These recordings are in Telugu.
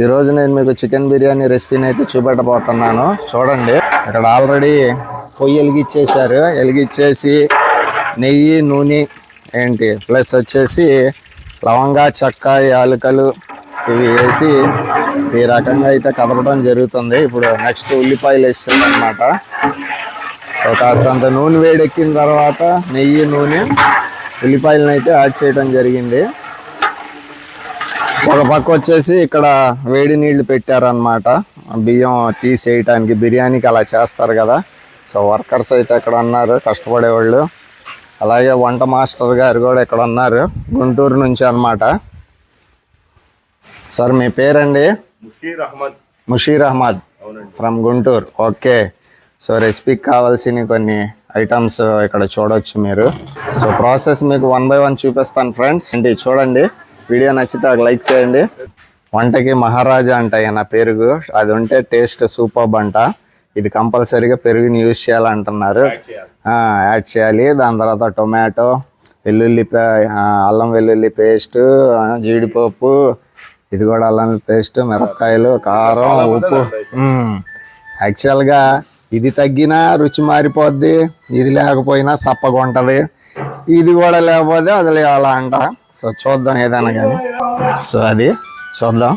ఈరోజు నేను మీకు చికెన్ బిర్యానీ రెసిపీని అయితే చూపెట్టబోతున్నాను. చూడండి ఇక్కడ ఆల్రెడీ పొయ్యి వెలిగిచ్చేసారు వెలిగిచ్చేసి నెయ్యి నూనె ఏంటి? ప్లస్ వచ్చేసి లవంగా చెక్క యాలకలు ఇవి వేసి ఈ రకంగా అయితే కదపడం జరుగుతుంది. ఇప్పుడు నెక్స్ట్ ఉల్లిపాయలు వేస్తుంది అనమాట సో కాస్తంత నూనె వేడెక్కిన తర్వాత నెయ్యి నూనె ఉల్లిపాయలను అయితే యాడ్ చేయడం జరిగింది. ఒక పక్క వచ్చేసి ఇక్కడ వేడి నీళ్ళు పెట్టారనమాట బియ్యం తీసేయటానికి బిర్యానీకి అలా చేస్తారు కదా. సో వర్కర్స్ అయితే ఇక్కడ ఉన్నారు కష్టపడేవాళ్ళు. అలాగే వంట మాస్టర్ గారు కూడా ఇక్కడ ఉన్నారు గుంటూరు నుంచి అన్నమాట. సార్ మీ పేరండి? Mushir Ahmad. Mushir Ahmad. From Guntur. Okay. So రెసిపీకి కావాల్సిన కొన్ని ఐటమ్స్ ఇక్కడ చూడొచ్చు మీరు. సో ప్రాసెస్ మీకు వన్ బై వన్ చూపిస్తాను ఫ్రెండ్స్. ఏంటి చూడండి. వీడియో నచ్చితే ఒక లైక్ చేయండి. వంటకి మహారాజా అంట నా పెరుగు. అది ఉంటే టేస్ట్ సూపర్ అంట. ఇది కంపల్సరీగా పెరుగుని యూజ్ చేయాలంటున్నారు. యాడ్ చేయాలి. దాని తర్వాత టొమాటో వెల్లుల్లి అల్లం వెల్లుల్లి పేస్ట్ జీడిపప్పు ఇది కూడా అల్లం పేస్ట్ మిరపకాయలు కారం ఉప్పు. యాక్చువల్గా ఇది తగ్గినా రుచి మారిపోద్ది. ఇది లేకపోయినా సప్పగా ఉంటుంది ఇది కూడా లేకపోతే అసలు అలా అంట సో చూద్దాం ఏదైనా కానీ. సో అది చూద్దాం.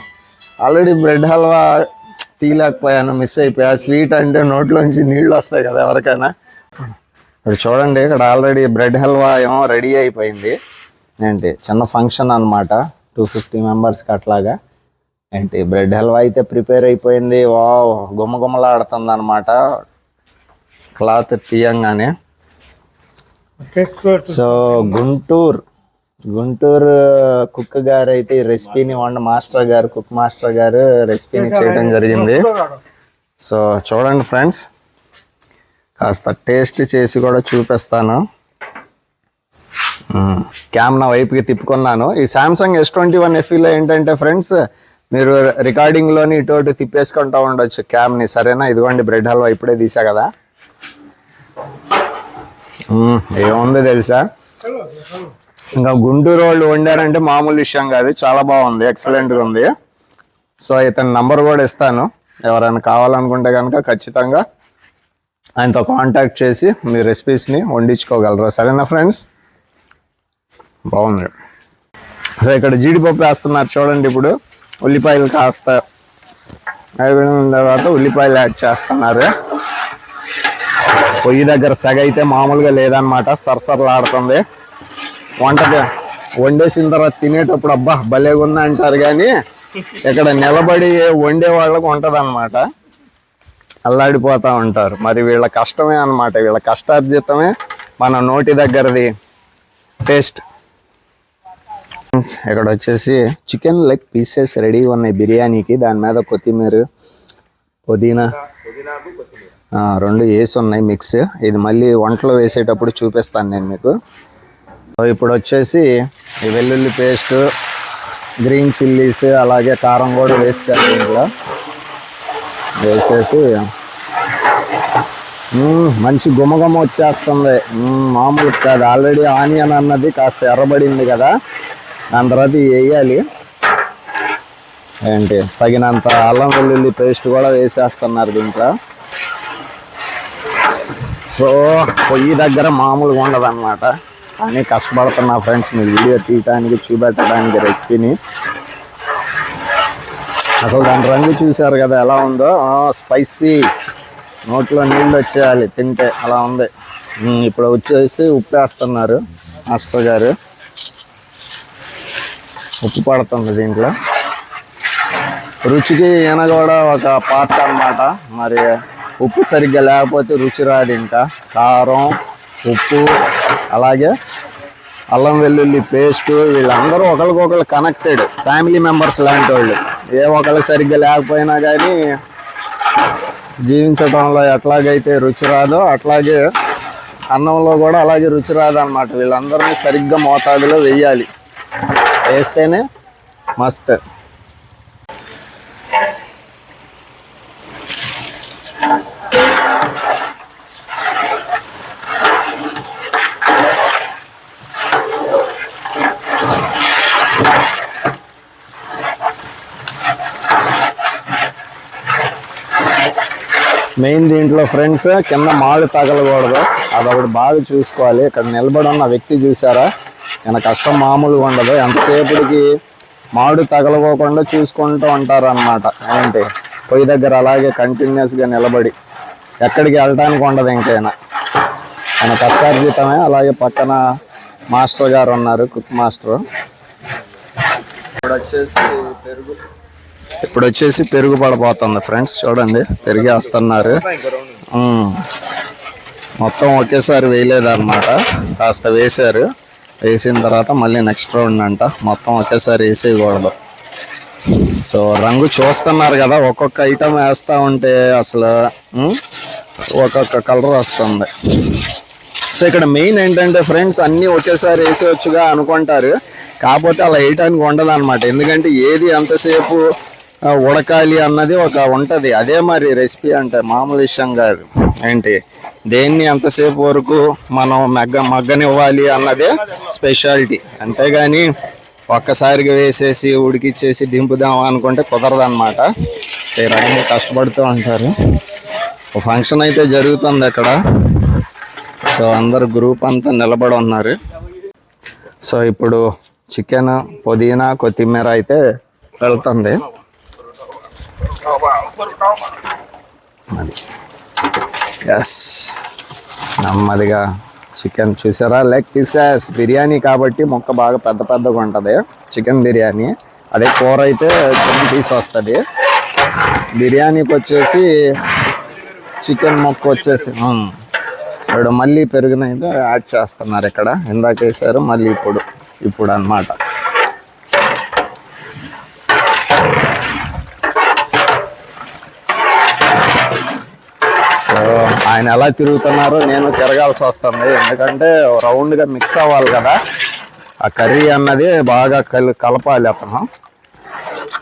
ఆల్రెడీ బ్రెడ్ హల్వా తీయలేకపోయాను మిస్ అయిపోయా. స్వీట్ అంటే నోట్లోంచి నీళ్ళు వస్తాయి కదా ఎవరికైనా. ఇప్పుడు చూడండి ఇక్కడ ఆల్రెడీ బ్రెడ్ హల్వా ఏమో రెడీ అయిపోయింది. ఏంటి? చిన్న ఫంక్షన్ అన్నమాట. టూ ఫిఫ్టీ మెంబర్స్కి అట్లాగా. ఏంటి? బ్రెడ్ హల్వా అయితే ప్రిపేర్ అయిపోయింది. వా గుమ్మగుమ్మలాడుతుంది అనమాట క్లాత్ తీయంగానే సో గుంటూరు. గుంటూరు కుక్ గారు అయితే ఈ రెసిపీని వండ మాస్టర్ గారు కుక్ మాస్టర్ గారు రెసిపీని చేయడం జరిగింది. సో చూడండి ఫ్రెండ్స్. కాస్త టేస్ట్ చేసి కూడా చూపిస్తాను. క్యామ్ నా వైపుకి తిప్పుకున్నాను. ఈ సామ్సంగ్ ఎస్ ట్వంటీ వన్ ఎఫ్ఈలో ఏంటంటే ఫ్రెండ్స్ మీరు రికార్డింగ్లోని ఇటు అటు తిప్పేసుకుంటా ఉండొచ్చు క్యామ్ని. సరేనా? ఇదిగోండి బ్రెడ్ హల్వా ఇప్పుడే తీసా కదా. ఏముంది తెలుసా? ఇంకా గుంటూరు వాళ్ళు వండారంటే మామూలు విషయం కాదు. చాలా బాగుంది. ఎక్సలెంట్గా ఉంది. సో ఇతని నంబర్ కూడా ఇస్తాను. ఎవరైనా కావాలనుకుంటే కనుక ఖచ్చితంగా ఆయనతో కాంటాక్ట్ చేసి మీ రెసిపీస్ని వండించుకోగలరు. సరేనా ఫ్రెండ్స్ బాగుంది. సో ఇక్కడ జీడిపప్పు వేస్తున్నారు చూడండి ఇప్పుడు. ఉల్లిపాయలు కాస్త అయిపోయిన తర్వాత ఉల్లిపాయలు యాడ్ చేస్తున్నారు. పొయ్యి దగ్గర సెగ అయితే మామూలుగా లేదనమాట సరసరలాడుతుంది. వంట వండేసిన తర్వాత తినేటప్పుడు అబ్బా భలేగా ఉంది అంటారు కానీ ఇక్కడ నిలబడి వండే వాళ్ళకు ఉంటుంది అనమాట అల్లాడిపోతూ ఉంటారు. మరి వీళ్ళ కష్టమే అన్నమాట. వీళ్ళ కష్టార్జితమే మన నోటి దగ్గరది టేస్ట్. ఇక్కడ వచ్చేసి చికెన్ లెగ్ పీసెస్ రెడీగా ఉన్నాయి బిర్యానీకి. దాని మీద కొత్తిమీర పుదీనా రెండు వేసి ఉన్నాయి మిక్స్. ఇది మళ్ళీ వంటలో వేసేటప్పుడు చూపిస్తాను నేను మీకు. ఇప్పుడు వచ్చేసి ఈ వెల్లుల్లి పేస్ట్ గ్రీన్ చిల్లీస్ అలాగే కారం కూడా వేసాను దీంట్లో వేసేసి మంచి గుమగుమ వచ్చేస్తుంది. మామూలు కాదు. ఆల్రెడీ ఆనియన్ అన్నది కాస్త ఎర్రబడింది కదా. దాని తర్వాత వేయాలి. ఏంటి? తగినంత అల్లం వెల్లుల్లి పేస్ట్ కూడా వేసేస్తున్నారు దీంట్లో. సో పొయ్యి దగ్గర మామూలుగా ఉండదు అన్నమాట కానీ కష్టపడుతున్నా ఫ్రెండ్స్ మీ వీడియో తీయటానికి చూపెట్టడానికి రెసిపీని అసలు దాని రంగు చూశారు కదా ఎలా ఉందో? స్పైసీ నోట్లో నీళ్ళు వచ్చేయాలి తింటే అలా ఉంది. ఇప్పుడు వచ్చేసి ఉప్పు వేస్తున్నారు మాస్టర్ గారు. ఉప్పు పడుతుంది దీంట్లో. రుచికి ఈయన కూడా ఒక పార్ట్ అన్నమాట. మరి ఉప్పు సరిగ్గా లేకపోతే రుచి రాదు ఇంకా. కారం ఉప్పు అలాగే అల్లం వెల్లుల్లి పేస్ట్ వీళ్ళందరూ ఒకరికొకరు కనెక్టెడ్ ఫ్యామిలీ మెంబర్స్ లాంటి వాళ్ళు ఏ ఒకరు సరిగ్గా లేకపోయినా కానీ జీవించడంలో ఎట్లాగైతే రుచి రాదో అట్లాగే అన్నంలో కూడా అలాగే రుచి రాదన్నమాట. వీళ్ళందరినీ సరిగ్గా మోతాదులో వేయాలి వేస్తేనే మస్తు. మెయిన్ దీంట్లో ఫ్రెండ్స్ కింద మాడు తగలకూడదు. అదొకటి బాగా చూసుకోవాలి. ఇక్కడ నిలబడి ఉన్న వ్యక్తి చూసారా? నేను కష్టం మామూలుగా ఉండదు. ఎంతసేపటికి మాడు తగలకోకుండా చూసుకుంటూ ఉంటారన్నమాట. ఏంటి? పొయ్యి దగ్గర అలాగే కంటిన్యూస్గా నిలబడి ఎక్కడికి వెళ్ళటానికి ఉండదు ఇంకైనా? ఆయన కష్టార్జితమే. అలాగే పక్కన మాస్టర్ గారు ఉన్నారు కుక్ మాస్టర్. ఇప్పుడు వచ్చేసి పెరుగు ఇప్పుడు వచ్చేసి పెరుగు పడబోతుంది ఫ్రెండ్స్ చూడండి పెరిగేస్తున్నారు. మొత్తం ఒకేసారి వేయలేదన్నమాట. కాస్త వేశారు. వేసిన తర్వాత మళ్ళీ నెక్స్ట్ రౌండ్ అంట. మొత్తం ఒకేసారి వేసేయకూడదు. సో రంగు చూస్తున్నారు కదా ఒక్కొక్క ఐటమ్ వేస్తూ ఉంటే అసలు ఒక్కొక్క కలర్ వస్తుంది. సో ఇక్కడ మెయిన్ ఏంటంటే ఫ్రెండ్స్ అన్నీ ఒకేసారి వేసేయచ్చుగా అనుకుంటారు. కాకపోతే అలా వేయటానికి ఉండదు అనమాట ఎందుకంటే ఏది ఎంతసేపు ఉడకాలి అన్నది ఒక ఉంటుంది. అదే మరి రెసిపీ అంటే మామూలు విషయం కాదు. ఏంటి? దేన్ని ఎంతసేపు వరకు మనం మగ్గ మగ్గనివ్వాలి అన్నదే స్పెషాలిటీ అంతేగాని ఒక్కసారిగా వేసేసి ఉడికిచ్చేసి దింపుదాం అనుకుంటే కుదరదన్నమాట. సరే సో ఈ రకంగా కష్టపడుతూ ఉంటారు. ఫంక్షన్ అయితే జరుగుతుంది అక్కడ. సో అందరు గ్రూప్ అంతా నిలబడి ఉన్నారు. సో ఇప్పుడు చికెన్ పుదీనా కొత్తిమీర అయితే వెళ్తుంది. ఎస్ నెమ్మదిగా చికెన్ చూసారా? లెగ్ పీసెస్ బిర్యానీ కాబట్టి మొక్క బాగా పెద్ద పెద్దగా ఉంటుంది. చికెన్ బిర్యానీ. అదే కూర అయితే చిన్న పీస్ వస్తుంది. బిర్యానీకి వచ్చేసి చికెన్ మొక్క వచ్చేసి ఇప్పుడు మళ్ళీ పెరుగునైతే యాడ్ చేస్తున్నారు ఇక్కడ. ఇందాక వేసారు మళ్ళీ ఇప్పుడు ఇప్పుడు అన్నమాట. ఆయన ఎలా తిరుగుతున్నారో నేను తిరగాల్సి వస్తుంది. ఎందుకంటే రౌండ్గా మిక్స్ అవ్వాలి కదా. ఆ కర్రీ అన్నది బాగా కలి కలపాలి అతను.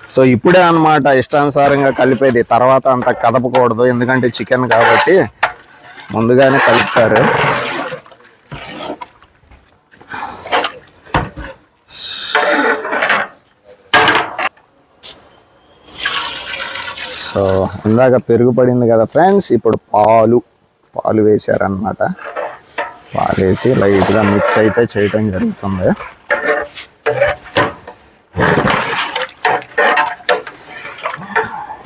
సో ఇప్పుడే అనమాట ఇష్టానుసారంగా కలిపేది. తర్వాత అంత కదపకూడదు. ఎందుకంటే చికెన్ కాబట్టి ముందుగానే కలుపుతారు. సో ఇందాక పెరుగు పడింది కదా ఫ్రెండ్స్ ఇప్పుడు పాలు పాలు వేసారనమాట పాలు వేసి లైట్గా మిక్స్ అయితే చేయటం జరుగుతుంది.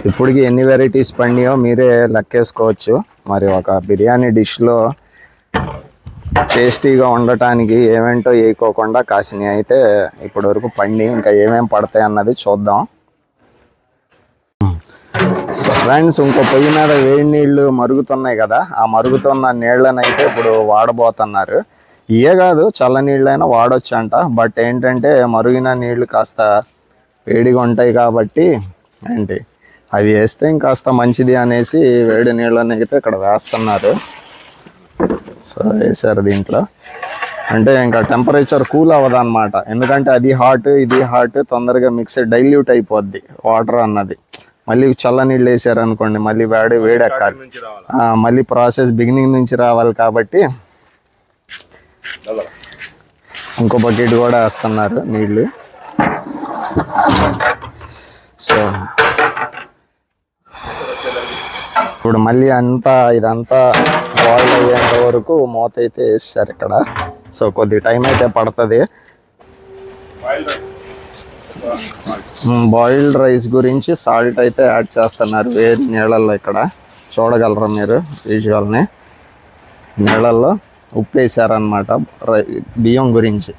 ఇప్పటికి ఎన్ని వెరైటీస్ పండియో మీరే లెక్కేసుకోవచ్చు. మరి ఒక బిర్యానీ డిష్లో టేస్టీగా ఉండటానికి ఏమేంటో వేయకోకుండా కాసినవి అయితే ఇప్పటివరకు పండి ఇంకా ఏమేమి పడతాయి అన్నది చూద్దాం. ఫ్రెండ్స్ ఇంకో పొయ్యి మీద వేడి నీళ్ళు మరుగుతున్నాయి కదా ఆ మరుగుతున్న నీళ్ళని అయితే ఇప్పుడు వాడబోతున్నారు. ఇయే కాదు చల్ల నీళ్ళైనా వాడొచ్చు అంట బట్ ఏంటంటే మరుగిన నీళ్ళు కాస్త వేడిగా ఉంటాయి కాబట్టి ఏంటి అవి వేస్తే ఇంకాస్త మంచిది అనేసి వేడి నీళ్ళని అయితే ఇక్కడ వేస్తున్నారు. సో వేసారు దీంట్లో. అంటే ఇంకా టెంపరేచర్ కూల్ అవ్వదు అనమాట ఎందుకంటే అది హాట్ ఇది హాట్ తొందరగా మిక్స్ డైల్యూట్ అయిపోద్ది వాటర్ అన్నది. మళ్ళీ చల్ల నీళ్ళు వేసారు అనుకోండి మళ్ళీ వేడి వేడి ఎక్కాలి. నుంచి రావాలి? ఆ, మళ్ళీ ప్రాసెస్ బిగినింగ్ నుంచి రావాలి కాబట్టి. ఇంకో బకెట్ కూడా వేస్తున్నారు నీళ్ళు. సో ఇప్పుడు మళ్ళీ అంతా ఇదంతా బాయిల్ అయ్యేంత వరకు మూత అయితే వేస్తారు ఇక్కడ. సో కొద్ది టైం అయితే పడుతుంది. Boiled rice. గురించి సాల్ట్ అయితే యాడ్ చేస్తున్నారు. వేడి నీళ్ళల్లో ఇక్కడ చూడగలరా మీరు విజువల్ని నీళ్ళల్లో ఉప్పు వేసారనమాట రై- బియ్యం గురించి.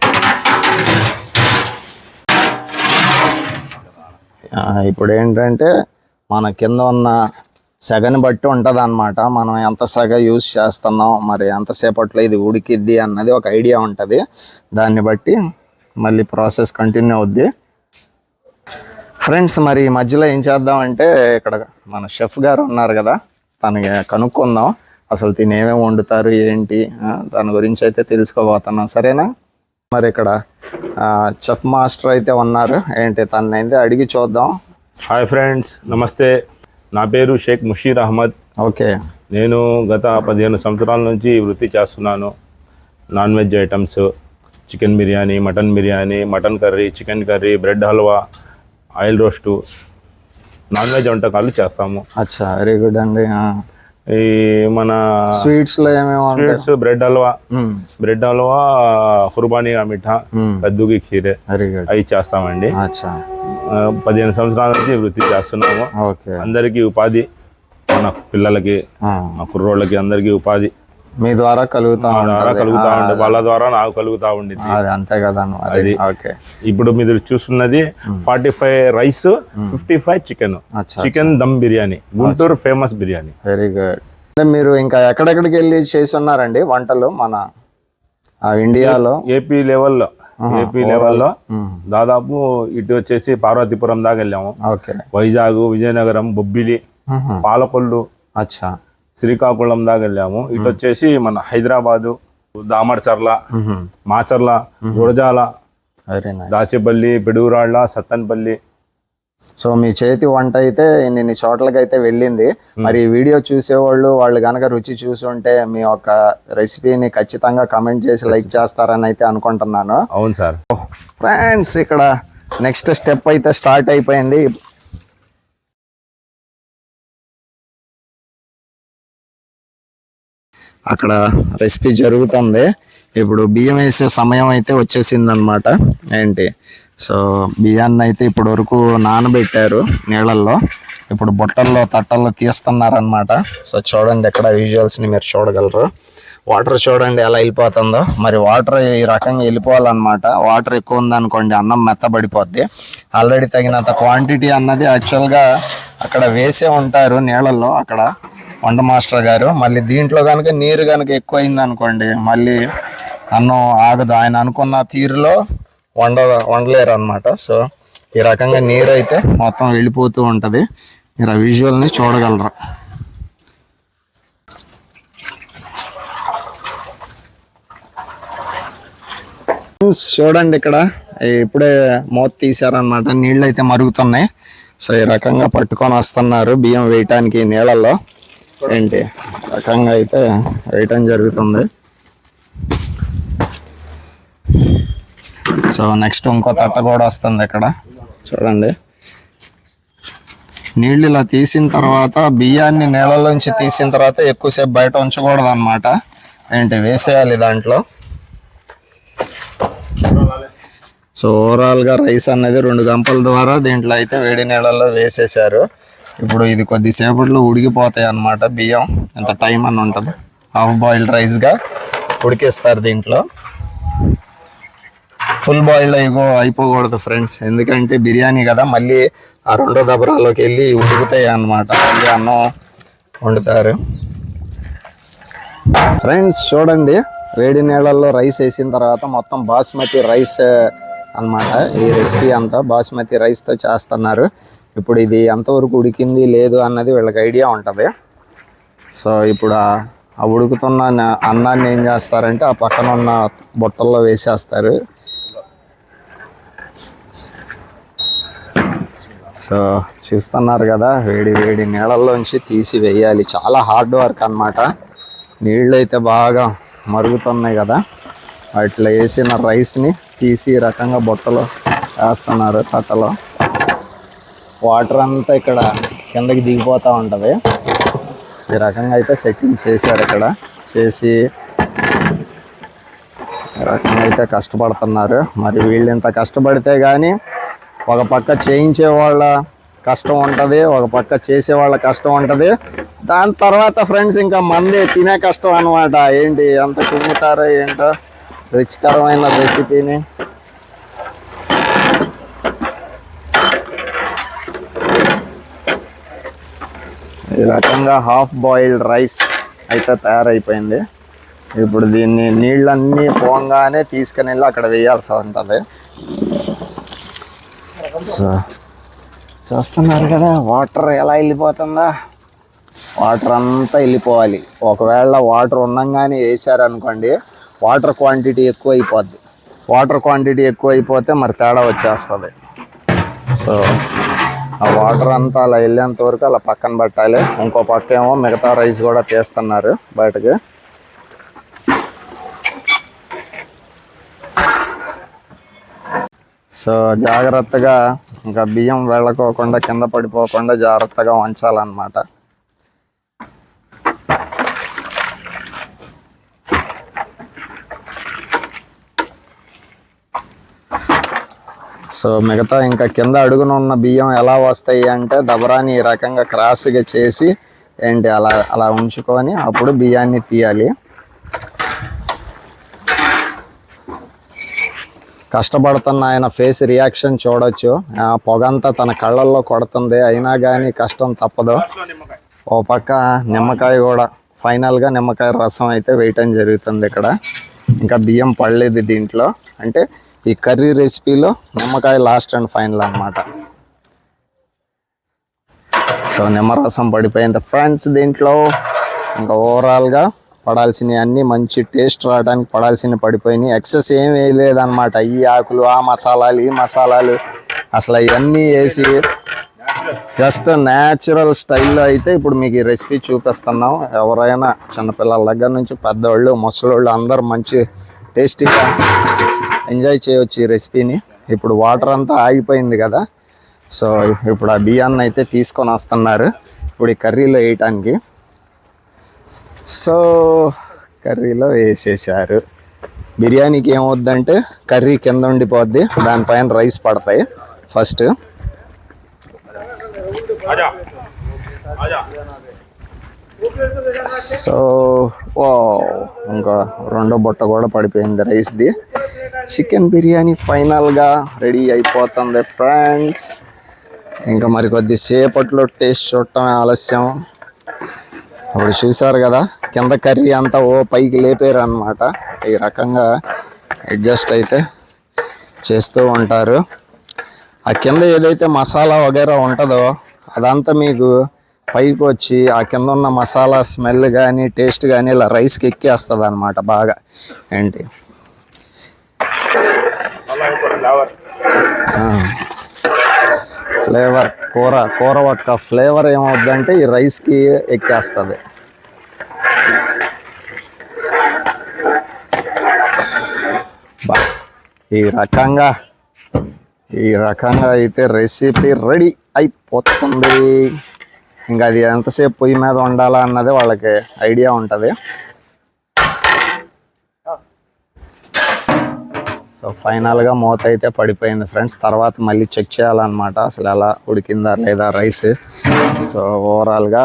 ఇప్పుడు ఏంటంటే మన కింద ఉన్న సెగని బట్టి ఉంటుంది అనమాట మనం ఎంత సెగ యూస్ చేస్తున్నాం మరి ఎంతసేపట్లో ఇది ఉడికిద్ది అన్నది ఒక ఐడియా ఉంటుంది. దాన్ని బట్టి మళ్ళీ ప్రాసెస్ కంటిన్యూ అవుద్ది. ఫ్రెండ్స్ మరి ఈ మధ్యలో ఏం చేద్దామంటే ఇక్కడ మన షెఫ్ గారు ఉన్నారు కదా తనకి కనుక్కుందాం. అసలు తిని ఏమేమి వండుతారు ఏంటి? దాని గురించి అయితే తెలుసుకోబోతున్నాం. సరేనా? మరి ఇక్కడ చెఫ్ మాస్టర్ అయితే ఉన్నారు. ఏంటి తనైతే అడిగి చూద్దాం. హాయ్ ఫ్రెండ్స్ నమస్తే. నా పేరు షేక్ ముషీర్ అహ్మద్. ఓకే. నేను గత పదిహేను సంవత్సరాల నుంచి వృత్తి చేస్తున్నాను. Non veg items chicken biryani mutton biryani mutton curry chicken curry bread halwa oil roast non veg వంటకాలు చేస్తాము. అచ్చా వెరీ గుడ్ అండి ఈ మన స్వీట్స్లో ఏమేమి sweets bread halwa. Bread halwa qubani meetha కద్దుకి ఖీరే గుడ్ అవి చేస్తామండి. పదిహేను సంవత్సరాల నుంచి వృత్తి చేస్తున్నాము. ఓకే. అందరికీ ఉపాధి మన పిల్లలకి మా కుర్రోళ్ళకి అందరికీ ఉపాధి. మీ ద్వారా కలుగుతా కలుగుతా ఉండే వాళ్ళ ద్వారా నాకు కలుగుతా ఉండింది అది అంతే కదండి మరి. ఓకే. ఇప్పుడు మీరు చూస్తున్నది forty five rice fifty five chicken. Chicken dum biryani. Guntur famous biryani. Very good. అంటే మీరు ఇంకా ఎక్కడెక్కడికి వెళ్ళి చేసి ఉన్నారండి వంటలు మన ఆ, ఇండియాలో? ఏపీ లెవెల్లో ఏపీ లెవెల్లో దాదాపు ఇటు వచ్చేసి పార్వతీపురం దాకా వెళ్ళాము. ఓకే. వైజాగ్ విజయనగరం బొబ్బిలి. పాలకొల్లు. అచ్చా. శ్రీకాకుళం దాకా వెళ్ళాము. ఇటు వచ్చేసి మన హైదరాబాదు దామర్చర్ల. మాచర్ల గురజాల దాచేపల్లి పిడుగురాళ్ళ సత్తన్పల్లి. సో మీ చేతి వంట అయితే ఇన్ని చోట్లకి అయితే వెళ్ళింది. మరి ఈ వీడియో చూసేవాళ్ళు వాళ్ళు గనక రుచి చూసి ఉంటే మీ యొక్క రెసిపీని ఖచ్చితంగా కమెంట్ చేసి లైక్ చేస్తారని అయితే అనుకుంటున్నాను. అవును సార్. ఫ్రెండ్స్ ఇక్కడ నెక్స్ట్ స్టెప్ అయితే స్టార్ట్ అయిపోయింది. అక్కడ రెసిపీ జరుగుతుంది. ఇప్పుడు బియ్యం వేసే సమయం అయితే వచ్చేసిందనమాట ఏంటి? సో బియ్యాన్ని అయితే ఇప్పటి వరకు నానబెట్టారు నీళ్ళల్లో. ఇప్పుడు బుట్టల్లో తట్టల్లో తీస్తున్నారనమాట సో చూడండి ఎక్కడ విజువల్స్ని మీరు చూడగలరు. వాటర్ చూడండి ఎలా వెళ్ళిపోతుందో. మరి వాటర్ ఈ రకంగా వెళ్ళిపోవాలన్నమాట. వాటర్ ఎక్కువ ఉందనుకోండి అన్నం మెత్తబడిపోద్ది. ఆల్రెడీ తగినంత క్వాంటిటీ అన్నది యాక్చువల్గా అక్కడ వేసే ఉంటారు నీళ్ళల్లో అక్కడ. వంట మాస్టర్ గారు. మళ్ళీ దీంట్లో కనుక నీరు కనుక ఎక్కువ అయింది అనుకోండి మళ్ళీ అన్నం ఆగదు. ఆయన అనుకున్న తీరులో వండ వండలేరు అనమాట సో ఈ రకంగా నీరు అయితే మొత్తం వెళ్ళిపోతూ ఉంటుంది. మీరు ఆ విజువల్ని చూడగలరు. చూడండి ఇక్కడ. ఇప్పుడే మూత తీసారనమాట నీళ్ళు అయితే మరుగుతున్నాయి. సో ఈ రకంగా పట్టుకొని వస్తున్నారు బియ్యం వేయటానికి నీళ్ళల్లో. ఏంటి? రకంగా అయితే వేయటం జరుగుతుంది. సో నెక్స్ట్ ఇంకో తట్ట కూడా వస్తుంది ఇక్కడ. చూడండి. నీళ్ళు ఇలా తీసిన తర్వాత బియ్యాన్ని నీళ్ళలోంచి తీసిన తర్వాత ఎక్కువసేపు బయట ఉంచకూడదు అనమాట ఏంటి? వేసేయాలి దాంట్లో. సో ఓవరాల్గా రైస్ అనేది రెండు గంపల ద్వారా దీంట్లో అయితే వేడి నీళ్ళల్లో వేసేసారు ఇప్పుడు ఇది కొద్దిసేపట్లో ఉడికిపోతాయి అన్నమాట బియ్యం. ఎంత టైం అని ఉంటుంది? హాఫ్ బాయిల్డ్ రైస్గా ఉడికిస్తారు దీంట్లో. ఫుల్ బాయిల్డ్ అయిపో అయిపోకూడదు ఫ్రెండ్స్. ఎందుకంటే బిర్యానీ కదా మళ్ళీ ఆ రెండో దబరాలోకి వెళ్ళి ఉడుకుతాయి అన్నమాట. మళ్ళీ అన్నం వండుతారు. ఫ్రెండ్స్ చూడండి. వేడి నీళ్ళల్లో రైస్ వేసిన తర్వాత మొత్తం బాస్మతి రైస్ అన్నమాట. ఈ రెసిపీ అంతా బాస్మతి రైస్తో చేస్తున్నారు. ఇప్పుడు ఇది ఎంతవరకు ఉడికింది లేదు అన్నది వీళ్ళకి ఐడియా ఉంటుంది. సో ఇప్పుడు ఆ- ఉడుకుతున్న అన్నాన్ని ఏం చేస్తారంటే ఆ పక్కన ఉన్న బుట్టల్లో వేసేస్తారు. సో చూస్తున్నారు కదా వేడి వేడి నీళ్ళల్లోంచి తీసి వేయాలి. చాలా హార్డ్ వర్క్ అన్నమాట. నీళ్ళు అయితే బాగా మరుగుతున్నాయి కదా. వాటిలో వేసిన రైస్ని తీసి రకంగా బుట్టలో వేస్తున్నారు తట్టలో. వాటర్ అంతా ఇక్కడ కిందకి దిగిపోతూ ఉంటుంది. ఈ రకంగా అయితే సెట్టింగ్ చేశారు ఇక్కడ. చేసి రకంగా అయితే కష్టపడుతున్నారు. మరి వీళ్ళు ఇంత కష్టపడితే కానీ ఒక పక్క చేయించే వాళ్ళ కష్టం ఉంటుంది ఒక పక్క చేసే వాళ్ళ కష్టం ఉంటుంది. దాని తర్వాత ఫ్రెండ్స్ ఇంకా మంది తినే కష్టం అనమాట ఏంటి ఎంత కుమ్ముతారో ఏంటో రుచికరమైన రెసిపీని ఈ రకంగా హాఫ్ బాయిల్డ్ రైస్ అయితే తయారైపోయింది. ఇప్పుడు దీన్ని నీళ్ళన్నీ పోగానే తీసుకుని వెళ్ళి అక్కడ వేయాల్సి ఉంటుంది. సో చూస్తున్నారు కదా వాటర్ ఎలా వెళ్ళిపోతుందా? వాటర్ అంతా వెళ్ళిపోవాలి. ఒకవేళ వాటర్ ఉండంగానే వేసారనుకోండి వాటర్ క్వాంటిటీ ఎక్కువ అయిపోద్ది వాటర్ క్వాంటిటీ ఎక్కువ అయిపోతే మరి తేడా వచ్చేస్తుంది. సో ఆ వాటర్ అంతా అలా వెళ్ళేంత వరకు అలా పక్కన పెట్టాలి. ఇంకో పక్క ఏమో మిగతా రైస్ కూడా తీస్తున్నారు బయటకి. సో జాగ్రత్తగా ఇంకా బియ్యం వెళ్ళకోకుండా కింద పడిపోకుండా జాగ్రత్తగా ఉంచాలన్నమాట. సో మిగతా ఇంకా కింద అడుగున ఉన్న బియ్యం ఎలా వస్తాయి అంటే దబరాని ఈ రకంగా క్రాస్గా చేసి ఏంటి అలా అలా ఉంచుకొని అప్పుడు బియ్యాన్ని తీయాలి. కష్టపడుతున్న ఆయన ఫేస్ రియాక్షన్ చూడొచ్చు. ఆ పొగంతా తన కళ్ళల్లో కొడుతుంది. అయినా కానీ కష్టం తప్పదు. ఓ పక్క నిమ్మకాయ కూడా ఫైనల్గా నిమ్మకాయ రసం అయితే వేయటం జరుగుతుంది ఇక్కడ. ఇంకా బియ్యం పడలేదు దీంట్లో. అంటే ఈ కర్రీ రెసిపీలో నిమ్మకాయ లాస్ట్ అండ్ ఫైనల్ అనమాట సో నిమ్మరసం పడిపోయింది ఫ్రెండ్స్ దీంట్లో. ఇంకా ఓవరాల్గా పడాల్సినవి అన్నీ మంచి టేస్ట్ రావడానికి పడాల్సినవి పడిపోయినాయి. ఎక్సెస్ ఏం వేయలేదన్నమాట. ఈ ఆకులు ఆ మసాలాలు ఈ మసాలాలు అసలు ఇవన్నీ వేసి జస్ట్ న్యాచురల్ స్టైల్లో అయితే ఇప్పుడు మీకు ఈ రెసిపీ చూపిస్తున్నాం. ఎవరైనా చిన్నపిల్లల దగ్గర నుంచి పెద్దవాళ్ళు ముసలోళ్ళు అందరూ మంచి టేస్టీగా ఎంజాయ్ చేయొచ్చు ఈ రెసిపీని. ఇప్పుడు వాటర్ అంతా ఆగిపోయింది కదా. సో ఇప్పుడు ఆ బియ్యాన్ని అయితే తీసుకొని వస్తున్నారు. ఇప్పుడు ఈ కర్రీలో వేయటానికి. సో కర్రీలో వేసేసారు. బిర్యానీకి ఏమవుద్దంటే కర్రీ కింద ఉండిపోద్ది. దానిపైన రైస్ పడతాయి. ఫస్ట్. సో వా ఇంకా రెండో బుట్ట కూడా పడిపోయింది రైస్ది. చికెన్ బిర్యానీ ఫైనల్గా రెడీ అయిపోతుంది ఫ్రెండ్స్. ఇంకా మరి కొద్దిసేపట్లో టేస్ట్ చూడటం ఆలస్యం. ఇప్పుడు చూసారు కదా కింద కర్రీ అంతా ఓ పైకి లేపారు అనమాట ఈ రకంగా అడ్జస్ట్ అయితే చేస్తూ ఉంటారు. ఆ కింద ఏదైతే మసాలా వగైరా ఉంటుందో అదంతా మీకు పైకి వచ్చి ఆ కింద ఉన్న మసాలా స్మెల్ కానీ టేస్ట్ కానీ ఇలా రైస్కి ఎక్కేస్తుంది అనమాట బాగా. ఏంటి? ఫ్లేవర్ కూర కూర ఒక్క ఫ్లేవర్ ఏమవుద్దంటే ఈ రైస్కి ఎక్కేస్తుంది. బా ఈ రకంగా ఈ రకంగా అయితే రెసిపీ రెడీ అయిపోతుంది. ఇంకా అది ఎంతసేపు పొయ్యి మీద వండాలా అన్నది వాళ్ళకి ఐడియా ఉంటుంది. సో ఫైనల్గా మూత అయితే పడిపోయింది ఫ్రెండ్స్. తర్వాత మళ్ళీ చెక్ చేయాలన్నమాట అసలు ఎలా ఉడికిందా లేదా రైస్. సో ఓవరాల్గా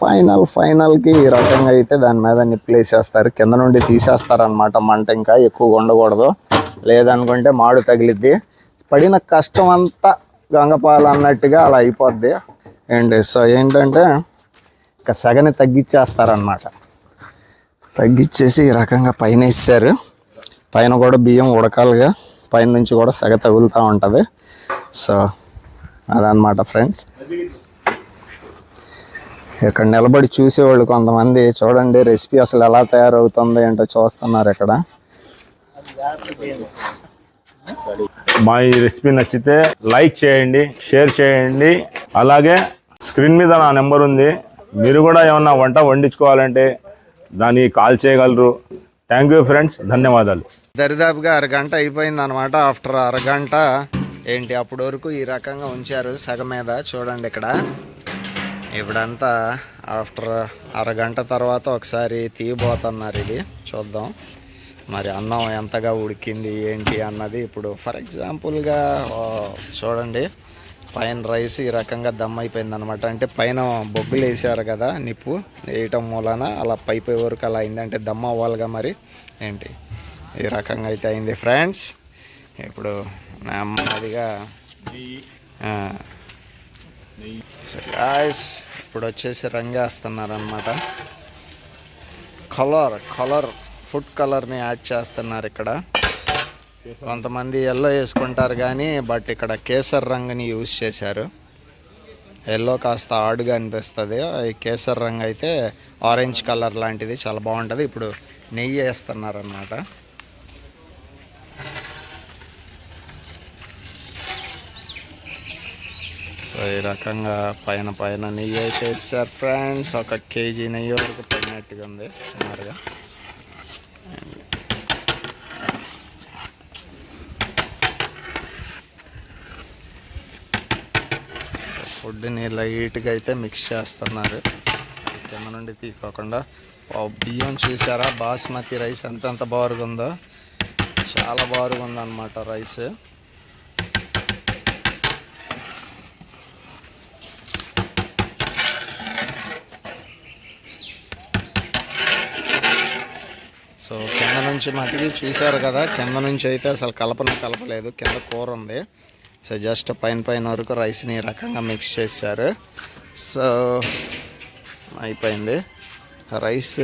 ఫైనల్ ఫైనల్కి ఈ రకంగా అయితే దాని మీద నిప్పులేసేస్తారు కింద నుండి తీసేస్తారనమాట మంట ఇంకా ఎక్కువగా ఉండకూడదు లేదనుకుంటే మాడు తగిలిద్ది. పడిన కష్టం అంతా గంగపాలు అన్నట్టుగా అలా అయిపోద్ది. అండ్ సో ఏంటంటే ఇక సగని తగ్గించేస్తారనమాట తగ్గించేసి ఈ రకంగా పైన ఇస్తారు. పైన కూడా బియ్యం ఉడకాలిగా. పైన నుంచి కూడా సగ తగులుతూ ఉంటుంది. సో అదనమాట ఫ్రెండ్స్. ఇక్కడ నిలబడి చూసేవాళ్ళు కొంతమంది చూడండి రెసిపీ అసలు ఎలా తయారవుతుంది ఏంటో చూస్తున్నారు ఇక్కడ. మా ఈ రెసిపీ నచ్చితే లైక్ చేయండి షేర్ చేయండి. అలాగే స్క్రీన్ మీద నా నెంబర్ ఉంది. మీరు కూడా ఏమన్నా వంట వండించుకోవాలంటే దాన్ని కాల్ చేయగలరు. థ్యాంక్ యూ ఫ్రెండ్స్ ధన్యవాదాలు. దరిదాపుగా అరగంట అయిపోయింది అనమాట ఆఫ్టర్ అరగంట ఏంటి? అప్పటి వరకు ఈ రకంగా ఉంచారు సగం మీద. చూడండి ఇక్కడ. ఇప్పుడంతా ఆఫ్టర్ అరగంట తర్వాత ఒకసారి తీయబోతున్నారు ఇది. చూద్దాం. మరి అన్నం ఎంతగా ఉడికింది ఏంటి అన్నది ఇప్పుడు. ఫర్ ఎగ్జాంపుల్గా చూడండి. పైన రైస్ ఈ రకంగా దమ్ అయిపోయింది అనమాట అంటే పైన బొగ్గులు వేసారు కదా నిప్పు వేయటం మూలన అలా పై వరకు అలా అయింది. అంటే దమ్ అవ్వాలిగా మరి. ఏంటి? ఈ రకంగా అయితే అయింది ఫ్రెండ్స్. ఇప్పుడు నెమ్మదిగా గాయస్ ఇప్పుడు వచ్చేసి రంగేస్తున్నారనమాట కలర్ కలర్ ఫుడ్ కలర్ని యాడ్ చేస్తున్నారు ఇక్కడ. కొంతమంది ఎల్లో వేసుకుంటారు కానీ బట్ ఇక్కడ కేసర్ రంగుని యూజ్ చేశారు. ఎల్లో కాస్త ఆడుగా అనిపిస్తుంది. ఈ కేసర్ రంగు అయితే ఆరెంజ్ కలర్ లాంటిది చాలా బాగుంటుంది. ఇప్పుడు నెయ్యి వేస్తున్నారు అన్నమాట సో ఈ రకంగా పైన పైన నెయ్యి అయితే వేస్తారు ఫ్రెండ్స్ ఒక కేజీ నెయ్యి వరకు పడినట్టుగా ఉంది సుమారుగా. ఫుడ్ని లైట్గా అయితే మిక్స్ చేస్తున్నారు. కింద నుండి తీసుకోకుండా బియ్యం చూసారా? బాస్మతి రైస్ ఎంతెంత బాగుందో. చాలా బారుగుందనమాట రైస్. సో కింద నుంచి మటుకి చూశారు కదా? కింద నుంచి అయితే అసలు కలపన కలపలేదు. కింద కూర ఉంది. సో జస్ట్ పైన పైన వరకు రైస్ని ఈ రకంగా మిక్స్ చేశారు. సో అయిపోయింది. రైస్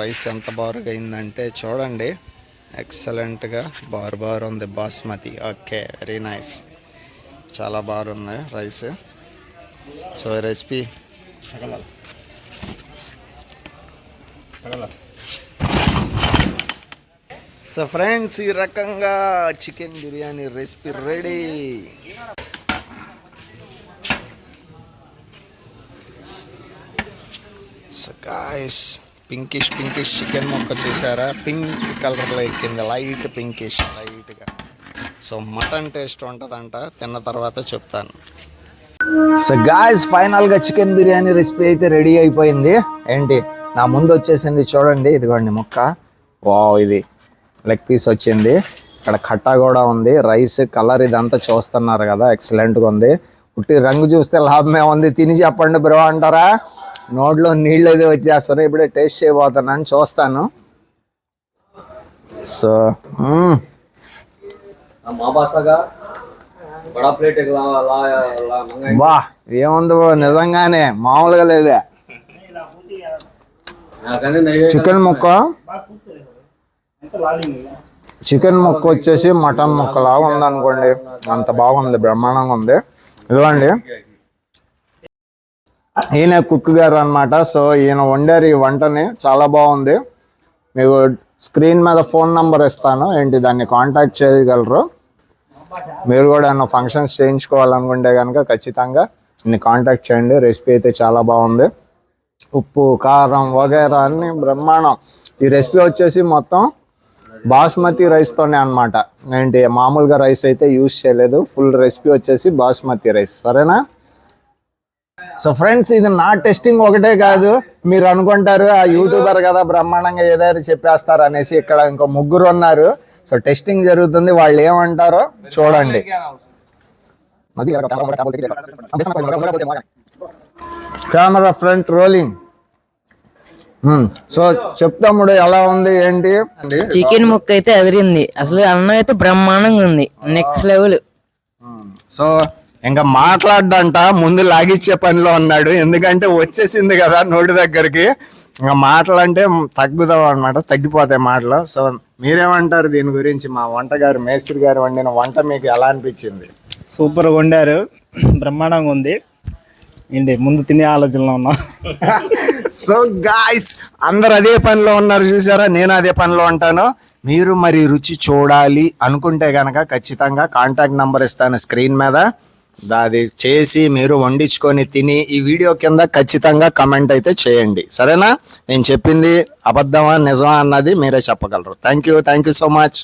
రైస్ ఎంత బారుగా అయిందంటే చూడండి ఎక్సలెంట్గా బారు బారు ఉంది బాస్మతి ఓకే వెరీ నైస్ చాలా బాగుంది rice so recipe so friends ఈ రకంగా chicken biryani recipe ready. So guys pinkish pinkish chicken మొక్క చేశారా? పింక్ కలర్లో ఎక్కింది లైట్ పింకిష్ లైట్గా సో మటన్ టేస్ట్ ఉంటుందంట తిన్న తర్వాత చెప్తాను. సో గాయస్ ఫైనల్గా చికెన్ బిర్యానీ రెసిపీ అయితే రెడీ అయిపోయింది. ఏంటి? నా ముందు వచ్చేసింది చూడండి ఇదిగోండి మొక్క. వావ్ ఇది. లెగ్ పీస్ వచ్చింది. ఇక్కడ కట్టా కూడా ఉంది. రైస్ కలర్ ఇదంతా చూస్తున్నారు కదా. ఎక్సలెంట్గా ఉంది. పుట్టి రంగు చూస్తే లాభమే ఉంది. తిని చెప్పండి బ్రో అంటారా? నోట్లో నీళ్ళు అది వచ్చేస్తారు ఇప్పుడే టేస్ట్ చేయబోతున్నాను. చూస్తాను. So hmm. బా ఏముంది బ్రో? నిజంగానే. మామూలుగా లేదే. చికెన్ ముక్క? చికెన్ ముక్క వచ్చేసి మటన్ ముక్కలాగా ఉంది అనుకోండి అంత బాగుంది బ్రహ్మాండంగా ఉంది. ఇదిగోండి. ఈయన కుక్ గారు అనమాట సో ఈయన వండారు ఈ వంటని. చాలా బాగుంది. మీకు స్క్రీన్ మీద ఫోన్ నంబర్ ఇస్తాను. ఏంటి దాన్ని కాంటాక్ట్ చేయగలరు? మీరు కూడా ఏమైనా ఫంక్షన్స్ చేయించుకోవాలనుకుంటే కనుక ఖచ్చితంగా దీన్ని కాంటాక్ట్ చేయండి. రెసిపీ అయితే చాలా బాగుంది. ఉప్పు కారం వగైరా అన్ని బ్రహ్మాండం. ఈ రెసిపీ వచ్చేసి మొత్తం బాస్మతి రైస్తోనే అనమాట ఏంటి మామూలుగా రైస్ అయితే యూజ్ చేయలేదు ఫుల్ రెసిపీ వచ్చేసి బాస్మతి రైస్ సరేనా సో ఫ్రెండ్స్ ఇది నా టెస్టింగ్ ఒకటే కాదు మీరు అనుకుంటారు ఆ యూట్యూబర్ కదా బ్రహ్మాండంగా ఏదైనా చెప్పేస్తారు అనేసి ఇక్కడ ఇంకో ముగ్గురు ఉన్నారు సో టెస్టింగ్ జరుగుతుంది వాళ్ళు ఏమంటారో చూడండి కెమెరా ఫ్రంట్ రోలింగ్ సో చెప్తాముడు ఎలా ఉంది ఏంటి? చికెన్ ముక్క అయితే ఎదిరింది అసలు అన్నం అయితే బ్రహ్మాండంగా ఉంది. నెక్స్ట్ లెవెల్ సో ఇంకా మాట్లాడ్డంట ముందు లాగిచ్చే పనిలో ఉన్నాడు. ఎందుకంటే వచ్చేసింది కదా నోటి దగ్గరికి. ఇంకా మాటలంటే తగ్గుదాం అనమాట తగ్గిపోతాయి మాటలు. సో మీరేమంటారు దీని గురించి? మా వంటగారు మేస్త్రి గారు వండిన వంట మీకు ఎలా అనిపించింది? సూపర్ వండారు. బ్రహ్మాండంగా ఉంది. ఏంటి ముందు తినే ఆలోచనలో ఉన్నాం. సో గాయస్ అందరు అదే పనిలో ఉన్నారు చూసారా? నేను అదే పనిలో ఉంటాను. మీరు మరి రుచి చూడాలి అనుకుంటే కనుక ఖచ్చితంగా కాంటాక్ట్ నంబర్ ఇస్తాను స్క్రీన్ మీద. అది చేసి మీరు వండించుకొని తిని ఈ వీడియో కింద ఖచ్చితంగా కమెంట్ అయితే చేయండి. సరేనా? నేను చెప్పింది అబద్ధమా నిజమా అన్నది మీరే చెప్పగలరు. Thank you thank you so much